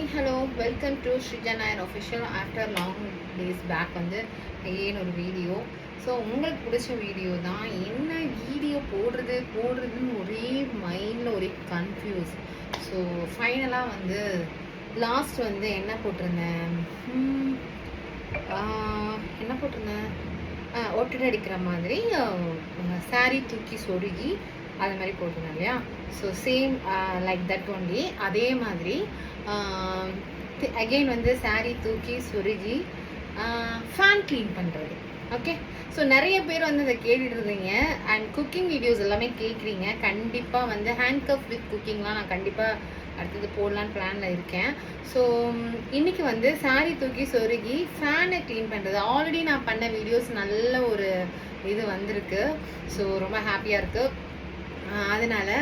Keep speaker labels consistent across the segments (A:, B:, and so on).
A: Hi hello welcome to Sreeja Nair official after long days back வந்து ஏன் ஒரு video so உங்களுக்கு பிடிச்ச வீடியோ தான் என்ன வீடியோ போடுறது போடுறதுன்னு ஒரே மைண்டில் ஒரே கன்ஃபியூஸ் ஸோ ஃபைனலாக வந்து லாஸ்ட் வந்து என்ன போட்டிருந்தேன்? என்ன போட்டிருந்தேன்? ஆஹ், ஒட்டடை அடிக்கிற மாதிரி saree தூக்கி சொருகி அது மாதிரி போட்டிருந்தேன் இல்லையா? So same like that only அதே மாதிரி um, அகெயின் வந்து சாரீ தூக்கி சுருகி ஃபேன் க்ளீன் பண்ணுறது ஓகே ஸோ நிறைய பேர் வந்து அதை கேட்டுட்டு இருந்தீங்க. அண்ட் குக்கிங் வீடியோஸ் எல்லாமே கேட்குறீங்க. கண்டிப்பாக வந்து ஹேண்ட் கப் வித் குக்கிங்லாம் நான் கண்டிப்பாக அடுத்தது போடலான்னு பிளானில் இருக்கேன். ஸோ um, இன்றைக்கி வந்து saree தூக்கி சொருகி ஃபேனை க்ளீன் பண்ணுறது ஆல்ரெடி நான் பண்ண வீடியோஸ் நல்ல ஒரு இது வந்திருக்கு. ஸோ ரொம்ப ஹாப்பியாக இருக்குது அதனால்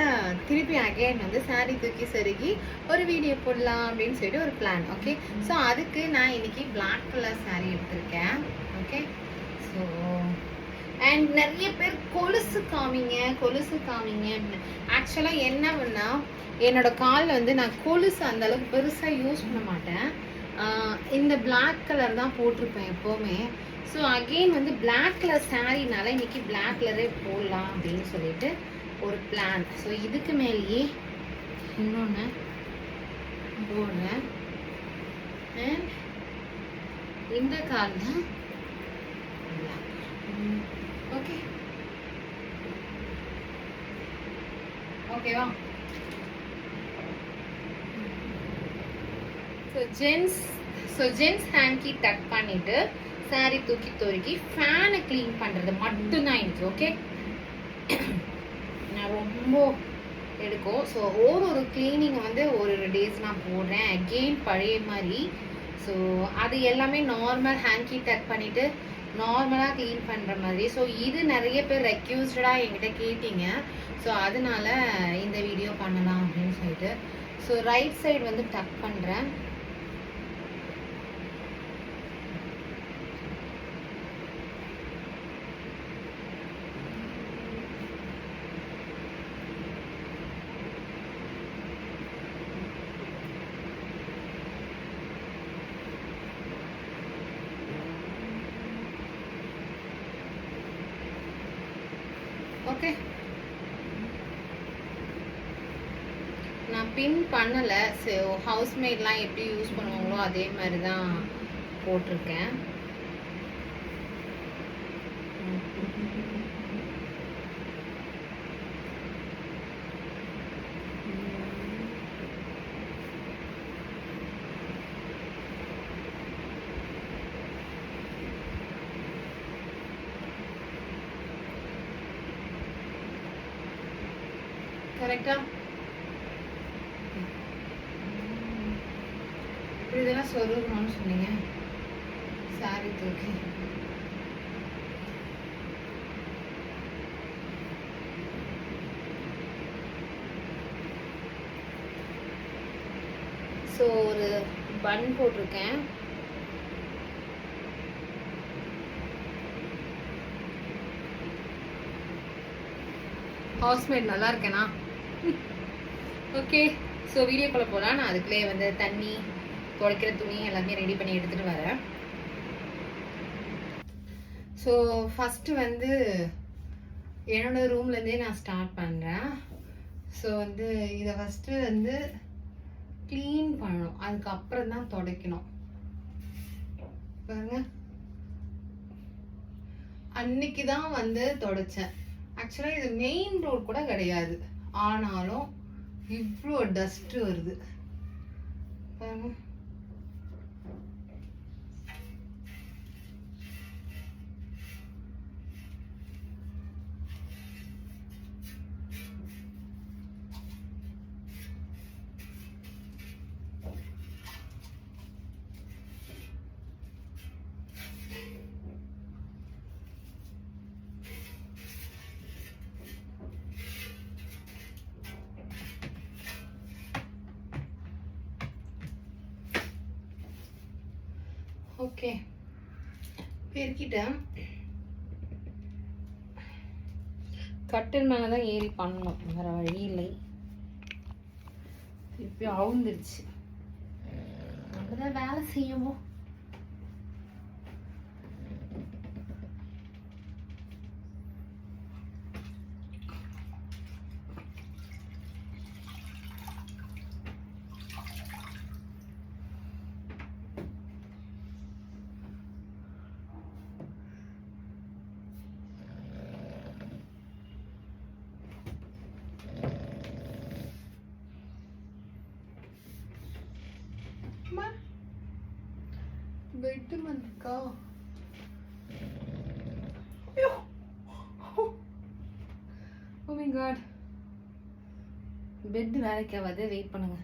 A: திருப்பி அகைன் வந்து சாரி தூக்கி சொருகி ஒரு வீடியோ போடலாம் அப்படின்னு சொல்லிட்டு ஒரு பிளான் ஓகே ஸோ அதுக்கு நான் இன்னைக்கு பிளாக் கலர் சாரி எடுத்திருக்கேன் ஓகே ஸோ அண்ட் நிறைய பேர் கொலுசு காமிங்க கொலுசு காமிங்க. அப்படின்னு ஆக்சுவலாக என்ன பண்ணா என்னோட காலில் வந்து நான் கொலுசு அந்த அளவுக்கு பெருசாக யூஸ் பண்ண மாட்டேன். இந்த பிளாக் கலர் தான் போட்டிருப்பேன் எப்போவுமே. ஸோ அகெயின் வந்து பிளாக் கலர் சாரினால இன்னைக்கு பிளாக் கலரே போடலாம் அப்படின்னு சொல்லிட்டு ஒரு பிளான் ஸோ இதுக்கு மேலேயே இன்னொன்று போடுறேன் இந்த கால் தான் ஓகே ஓகேவா so gents so gents hanky tuck பண்ணிட்டு சாரி தூக்கி துருக்கி ஃபேனை க்ளீன் பண்ணுறது மட்டும்தான் எனக்கு ஓகே ரொம்ப எடுக்கும். ஸோ ஒவ்வொரு ஒரு க்ளீனிங் வந்து ஒரு ஒரு டேஸ் நான் போடுறேன். அகெயின் பழைய மாதிரி. ஸோ அது எல்லாமே நார்மல் ஹேங்கி டக் பண்ணிவிட்டு நார்மலாக க்ளீன் பண்ணுற மாதிரி. ஸோ இது நிறைய பேர் ரெக்யூஸ்டாக என்கிட்ட கேட்டீங்க. ஸோ அதனால இந்த வீடியோ பண்ணலாம் அப்படின்னு சொல்லிட்டு. ஸோ ரைட் சைடு வந்து டக் பண்ணுறேன் ஓகே நான் பின் பண்ணலை. ஸோ ஹவுஸ்மேட்லாம் எப்படி யூஸ் பண்ணுவாங்களோ அதே மாதிரி தான் போட்டிருக்கேன் கரெக்டாக இதெல்லாம் சொருகணும்னு சொன்னீங்க. சாரி தூக்கி ஸோ ஒரு பன் போட்டிருக்கேன். ஹவுஸ்மேட் நல்லா இருக்கேனா? ஓகே ஸோ வீடியோக்குள்ளே போகலாம் நான் அதுக்குள்ளே வந்து தண்ணி துடைக்கிற துணி எல்லாமே ரெடி பண்ணி எடுத்துகிட்டு வரேன். ஸோ ஃபஸ்ட்டு வந்து என்னோட ரூம்லேருந்தே நான் ஸ்டார்ட் பண்ணுறேன் ஸோ வந்து இதை ஃபஸ்ட்டு வந்து க்ளீன் பண்ணணும். அதுக்கப்புறம் தான் துடைக்கணும். பாருங்க. அன்னைக்கு தான் வந்து தொடச்சேன். ஆக்சுவலாக இது மெயின் ரோட் கூட கிடையாது. ஆனாலும் இவ்வளோ டஸ்ட்டு வருது. பாருங்க. ஓகே பெருக்கிட்டேன் கட்டில் மேலே தான் ஏறி பண்ணணும். வேறு வழி இல்லை. திருப்பி அவுந்துருச்சு. அப்படிதான் வேலை செய்யவும் பெட்டு வந்திருக்கா ஓ மை காட் பெட் வேலைக்கு ஆகாது வெயிட் பண்ணுங்க.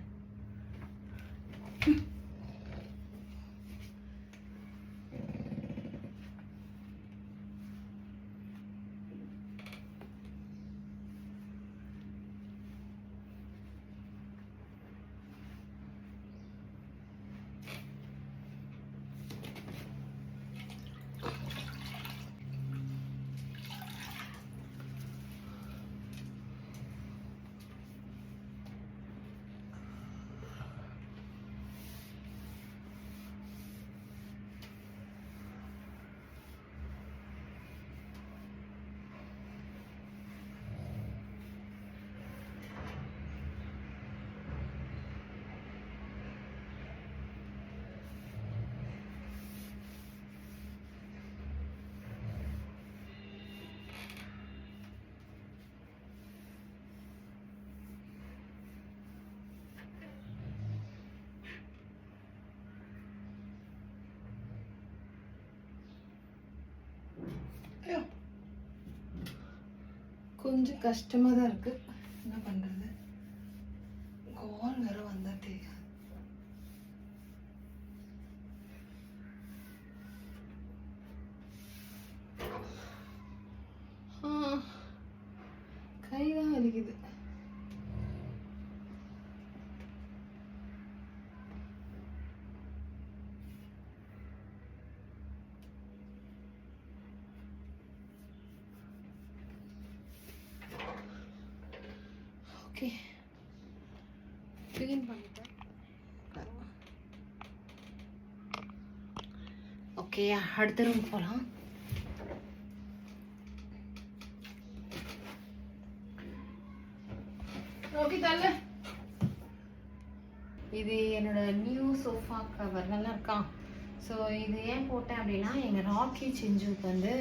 A: கொஞ்சம் கஷ்டமாக தான் இருக்குது என்ன பண்றது கால் வேற வந்தா தெரியாது ஆ, கைதான் வலிக்குது ஓகே க்ளீன் பண்ணிட்டேன் ஓகே அடுத்த ரூம் போகலாம் ஓகே தள்ள. இது என்னோட நியூ சோஃபா கவர் நல்லா இருக்கான் ஸோ இது ஏன் போட்டேன் அப்படின்னா எங்கள் ராக்கி செஞ்சுக்கு வந்து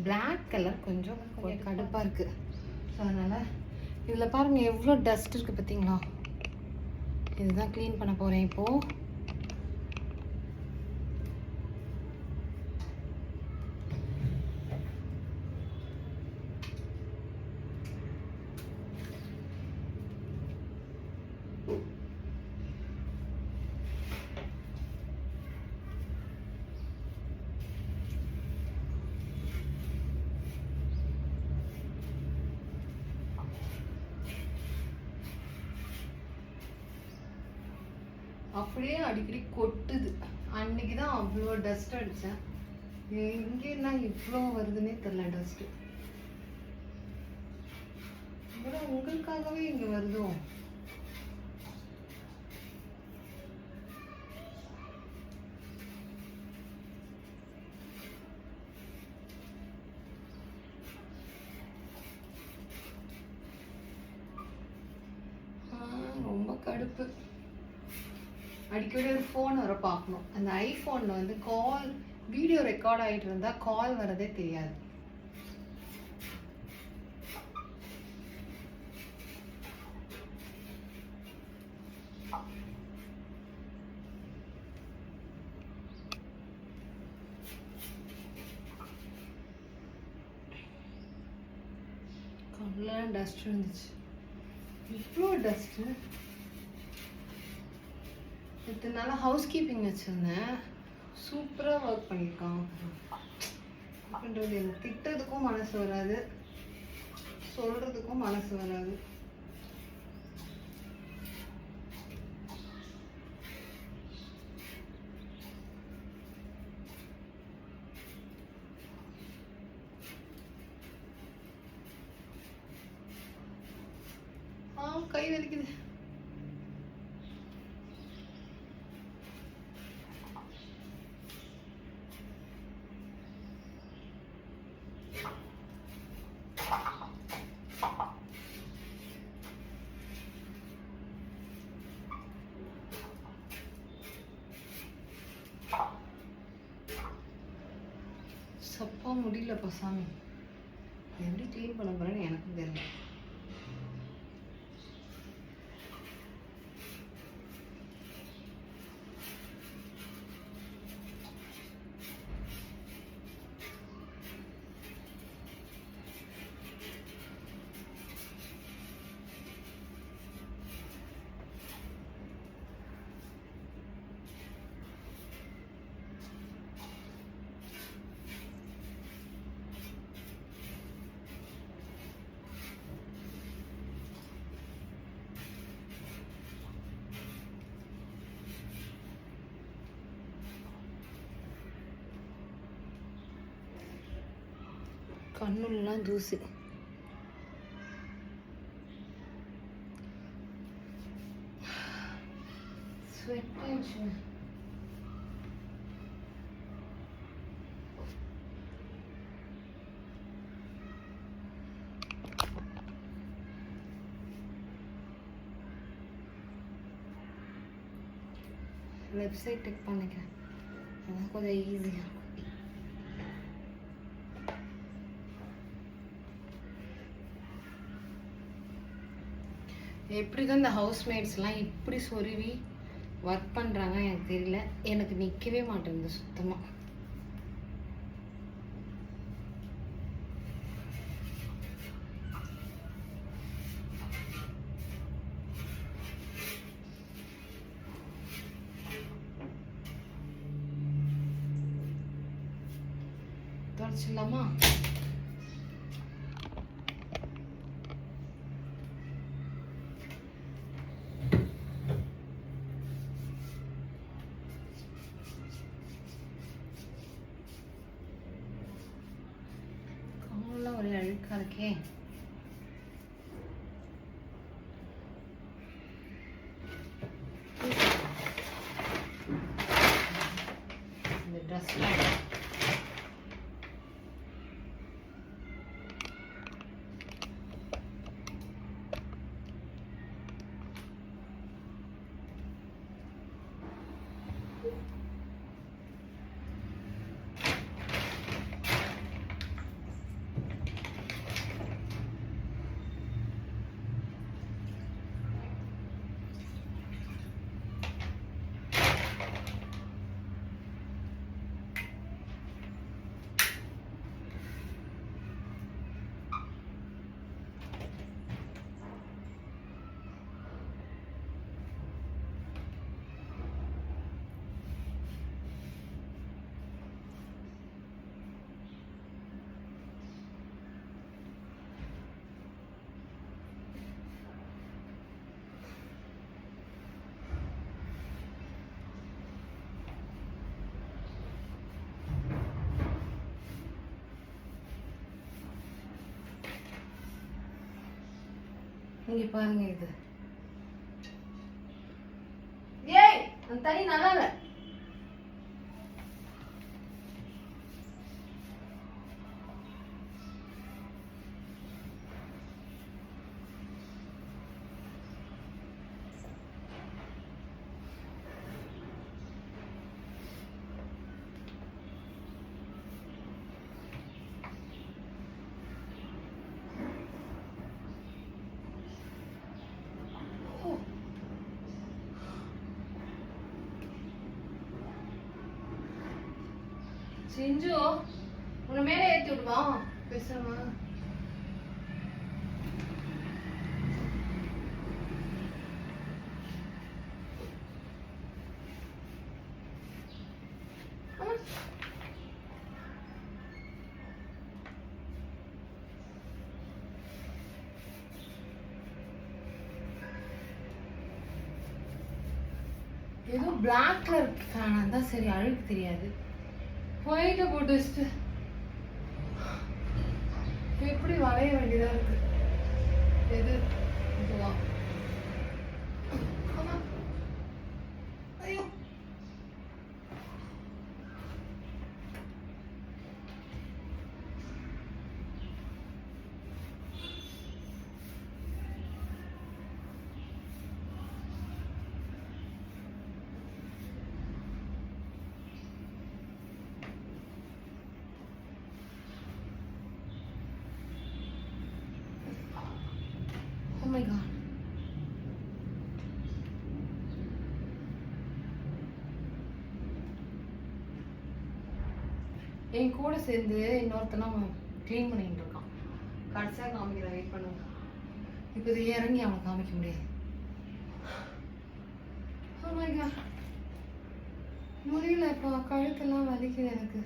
A: Black கலர் கொஞ்சம் கொஞ்சம் கடுப்பாக இருக்குது ஸோ அதனால் இதில் பாருங்கள் எவ்வளோ டஸ்ட் இருக்குது பார்த்தீங்களா இதுதான் க்ளீன் பண்ண போகிறேன் இப்போது அப்படியே அடிக்கடி கொட்டுது அன்னைக்கு தான் அவ்வளோ டஸ்ட் அடித்தேன் எங்கேலாம் இவ்வளோ வருதுன்னே தெரில டஸ்ட்டு உங்களுக்காகவே இங்கே வருதோ ஆ, ரொம்ப கடுப்பு அடிக்கடி ஒரு ஃபோன் வர பார்க்கணும். அந்த ஐஃபோனில் வந்து கால் வீடியோ ரெக்கார்ட் ஆகிட்டு இருந்தால் கால் வரதே தெரியாது. கண்ணில் டஸ்ட் இருந்துச்சு. இவ்வளோ டஸ்ட்டு இத்தனை ஹவுஸ் கீப்பிங் வச்சுருந்தேன் சூப்பராக ஒர்க் பண்ணியிருக்கான் அப்படின்றது எனக்கு திட்டுறதுக்கும் மனசு வராது. சொல்கிறதுக்கும் மனசு வராது ஆ கை வலிக்குது சப்பா முடியலப்பா சாமி எப்படி க்ளீன் பண்ண போறேன்னு எனக்கும் தெரியல கண்ணுலாம் தூசு. ஸ்வெட் ஆயிடுச்சு வெப்சைட் டெக் பண்ணிக்கிறேன். அதான் கொஞ்சம் ஈஸியாக இருக்கும் எப்படி தான் இந்த ஹவுஸ்மேட்ஸ்லாம் இப்படி சொருவி ஒர்க் பண்ணுறாங்க எனக்கு தெரியல. எனக்கு நிற்கவே மாட்டேங்குது சுத்தமாக தொடச்சிடலாமா காலெல்லாம் ஒரே அழுக்கா இருக்கே இந்த ட்ரெஸ்லாம் இங்க பாருங்க இது. ஏய் அந்த தண்ணி நல்லா இல்லை செஞ்சு உன்னை மேலே ஏத்தி விடுவா பேசாம ஏதோ பிளாக் கலர் ஃபேனாக இருந்தால் சரி அழுக்கு தெரியாது. ஒயிட்டை போட்டு வச்சுட்டு எப்படி வேண்டியதாக இருக்கு. எது? Oh மை காட் என் கூட சேர்ந்து இன்னொருத்தனும் க்ளீன் பண்ணிட்டு இருக்கான். கடைசியாக காமிக்கிறேன் வெயிட் பண்ணுங்க இப்போ இது இறங்கி அவனை காமிக்க முடியாது. Oh முடியல இப்போ கழுத்தெல்லாம் வலிக்குது எனக்கு.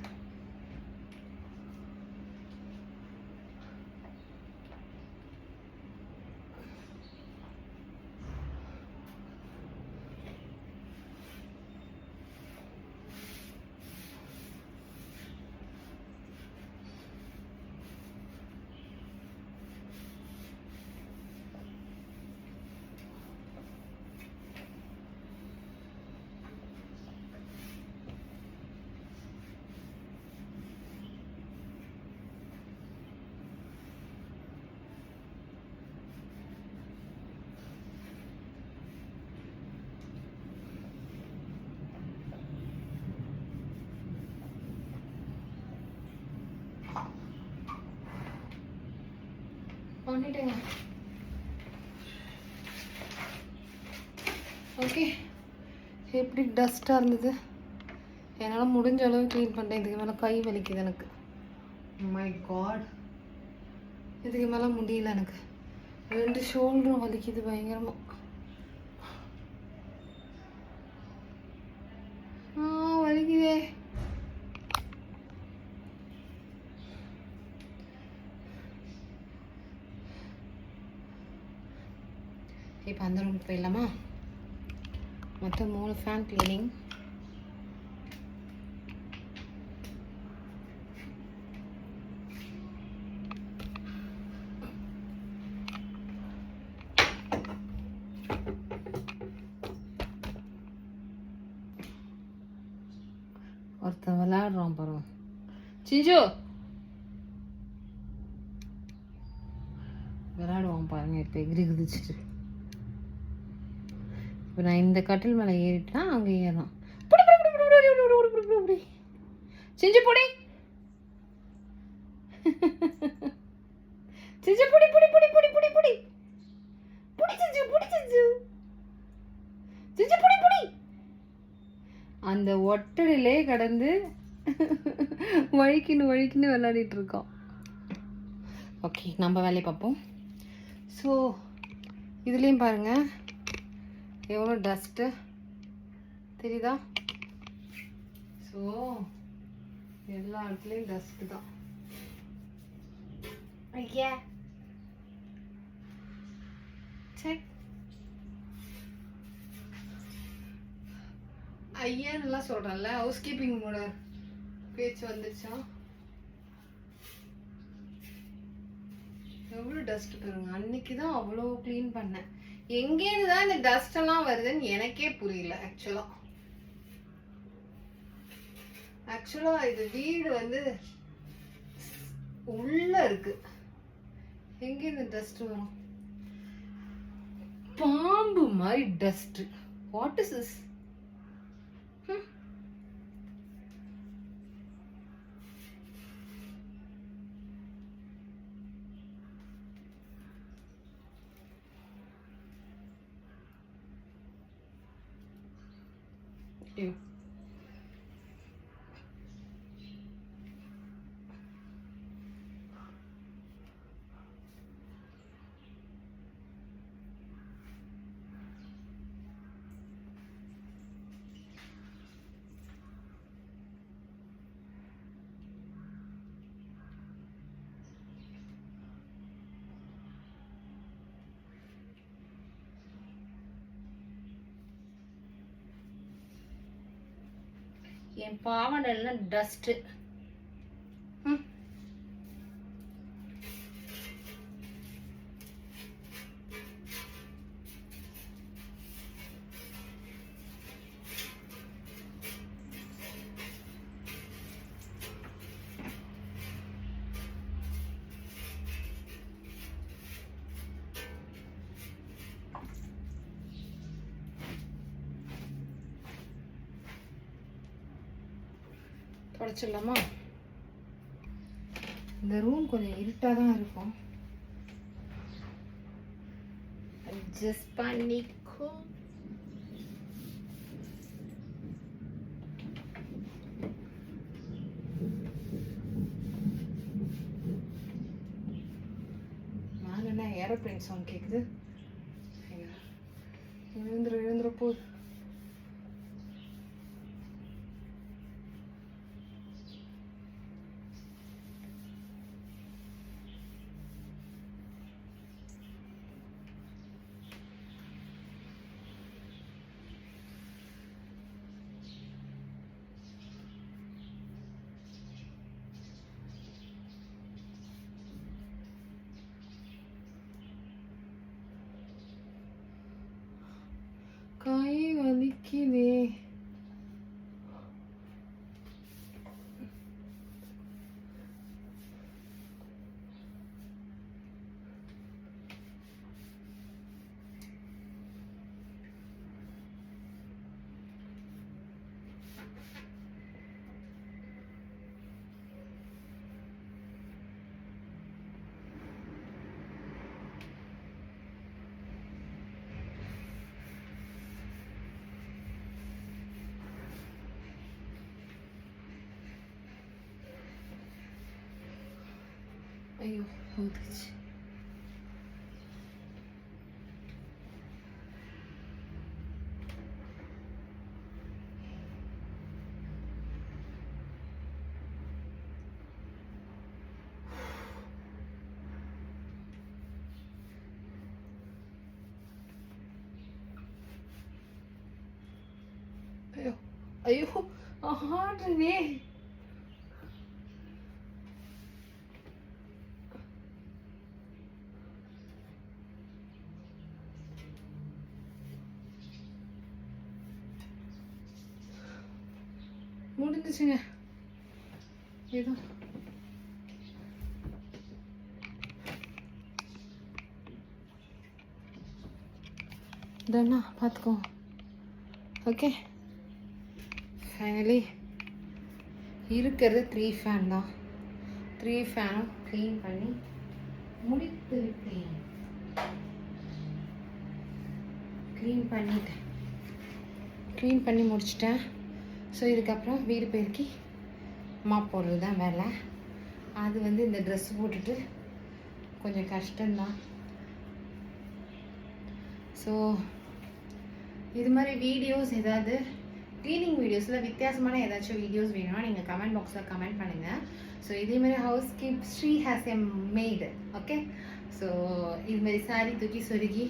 A: பண்ணிட்டேங்க ஓகே எப்படி டஸ்ட்டாக இருந்தது? என்னால் முடிஞ்ச அளவு க்ளீன் பண்ணிட்டேன். இதுக்கு மேலே கை வலிக்குது எனக்கு. Oh மை காட் இதுக்கு மேலே முடியல எனக்கு. ரெண்டு ஷோல்டரும் வலிக்குது பயங்கரமாக ஆ வலிக்குதே. இப்போ அந்த ரூமுக்கு போயிடலாமா? மொத்தம் மூணு ஃபேன் க்ளீனிங் ஒருத்தன் விளாடுறோம் பாரு. சிஞ்சு! விளையாடுவான் பாருங்க இப்போ எகிரி குதிச்சுட்டு. இப்போ நான் இந்த கட்டில் மேலே ஏறிட்டா அங்கே ஏறும் செஞ்சு பொடி செஞ்சு பொடி பொடி பொடி பொடி பொடி பொடி பொடி செஞ்சு பொடி செஞ்சு செஞ்சு பொடி பொடி அந்த ஒட்டடிலே கடந்து வழிக்கின்னு வழிக்கின்னு விளையாடிட்டு இருக்கோம் ஓகே நம்ம வேலையை பார்ப்போம் ஸோ இதுலேயும் பாருங்கள் எவ்வளோ டஸ்ட்டு தெரியுதா? ஸோ எல்லா இடத்துலையும் டஸ்ட்டு தான். ஐயா. செக் ஐயன்னுலாம் சொல்கிறேன்ல ஹவுஸ் கீப்பிங்கோட பேச்சு வந்துச்சா? எவ்வளோ டஸ்ட் பாருங்க அன்னைக்கு தான் அவ்வளோ க்ளீன் பண்ணேன். எங்கேருந்து தான் இந்த டஸ்ட் எல்லாம் வருதுன்னு எனக்கே புரியல ஆக்சுவலா ஆக்சுவலா இது வீடு வந்து உள்ள இருக்கு. எங்க இந்த டஸ்ட் வரும்? பாம்பு மாதிரி dust what is is do. என் பாவடெல்லாம் டஸ்ட்டு படைச்சிடலாமா இந்த ரூம் கொஞ்சம் இருட்டாக தான் இருக்கும். அட்ஜஸ்ட் பண்ணிக்கோ. ஏரோப்ளைன் சாங் சவுண்ட் கேட்குது ஐயோ, எழுந்துரு எழுந்துரு போகுது கை வலிக்குதே ஐயோ வந்துச்சு ஐயோ ஐயோ ஆடுறே முடிஞ்சிச்சுங்க ஏதோ இதண்ணா பார்த்துக்கோ. ஓகே. ஃபைனலி இருக்கிறது த்ரீ ஃபேன் தான். த்ரீ ஃபேனும் க்ளீன் பண்ணி முடித்து விட்டேன் க்ளீன் பண்ணிட்டேன். க்ளீன் பண்ணி முடிச்சிட்டேன். ஸோ இதுக்கப்புறம் வீடு பெருக்கி மாப் போடுறது தான் வேலை. அது வந்து இந்த ட்ரெஸ் போட்டுட்டு கொஞ்சம் கஷ்டம்தான். ஸோ இது மாதிரி வீடியோஸ் ஏதாவது க்ளீனிங் வீடியோஸில் வித்தியாசமான ஏதாச்சும் வீடியோஸ் வேணும்னா நீங்கள் கமெண்ட் பாக்ஸில் கமெண்ட் பண்ணுங்கள் ஸோ இதே மாதிரி house keep Sri has a maid okay so இது மாதிரி சாரி தூக்கி சொருகி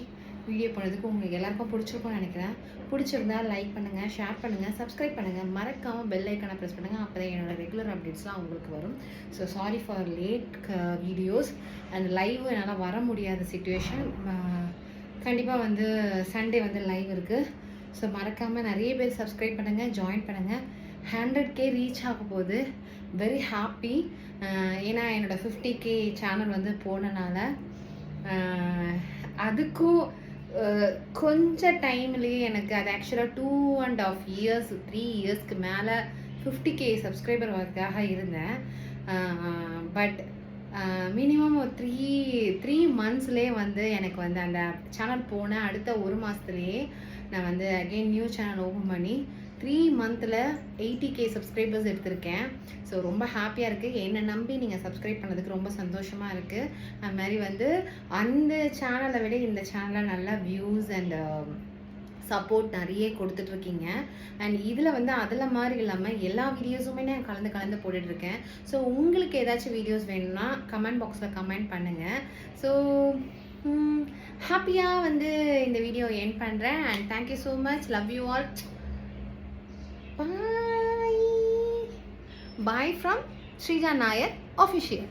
A: வீடியோ போனதுக்கு உங்களுக்கு எல்லாருக்கும் பிடிச்சிருக்கும்னு நினைக்கிறேன். பிடிச்சிருந்தா லைக் பண்ணுங்கள் ஷேர் பண்ணுங்கள் சப்ஸ்கிரைப் பண்ணுங்கள் மறக்காமல் பெல் ஐக்கனை ப்ரெஸ் பண்ணுங்கள் அப்போ தான் என்னோடய ரெகுலர் அப்டேட்ஸ்லாம் உங்களுக்கு வரும். So sorry for late videos and live என்னால் வர முடியாத சுச்சுவேஷன் கண்டிப்பாக வந்து சண்டே வந்து லைவ் இருக்குது ஸோ மறக்காமல் நிறைய பேர் சப்ஸ்கிரைப் பண்ணுங்கள் ஜாயின் பண்ணுங்கள் ஹண்ட்ரட் கே ரீச் ஆக போகுது. வெரி ஹாப்பி ஏன்னா என்னோடய ஃபிஃப்டி கே சேனல் வந்து போனனால அதுக்கும் கொஞ்சம் கொஞ்ச டைம்லேயே எனக்கு அது ஆக்சுவலாக two and half years three இயர்ஸ்க்கு மேலே ஃபிஃப்டி கே சப்ஸ்கிரைபர் வரதுக்காக இருந்தேன். பட் மினிமம் ஒரு த்ரீ த்ரீ மந்த்ஸ்லேயே வந்து எனக்கு வந்து அந்த சேனல் போன அடுத்த ஒரு மாதத்துலேயே நான் வந்து அகெயின் நியூ சேனல் ஓப்பன் பண்ணி த்ரீ மந்தில் எயிட்டி கே சப்ஸ்கிரைபர்ஸ் எடுத்திருக்கேன். ஸோ ரொம்ப ஹாப்பியாக இருக்குது என்னை நம்பி நீங்கள் சப்ஸ்கிரைப் பண்ணதுக்கு ரொம்ப சந்தோஷமாக இருக்குது அது மாதிரி வந்து அந்த சேனலை விட இந்த சேனலில் நல்லா வியூஸ் அண்ட் சப்போர்ட் நிறைய கொடுத்துட்ருக்கீங்க. அண்ட் இதில் வந்து அதில் மாதிரி இல்லாமல் எல்லா வீடியோஸுமே நான் கலந்து கலந்து போட்டுட்ருக்கேன். ஸோ உங்களுக்கு ஏதாச்சும் வீடியோஸ் வேணும்னா கமெண்ட் பாக்ஸில் கமெண்ட் பண்ணுங்கள் ஸோ ஹாப்பியாக வந்து இந்த வீடியோ என் பண்ணுறேன் and thank you so much love you all bye bye from Sreeja Nair official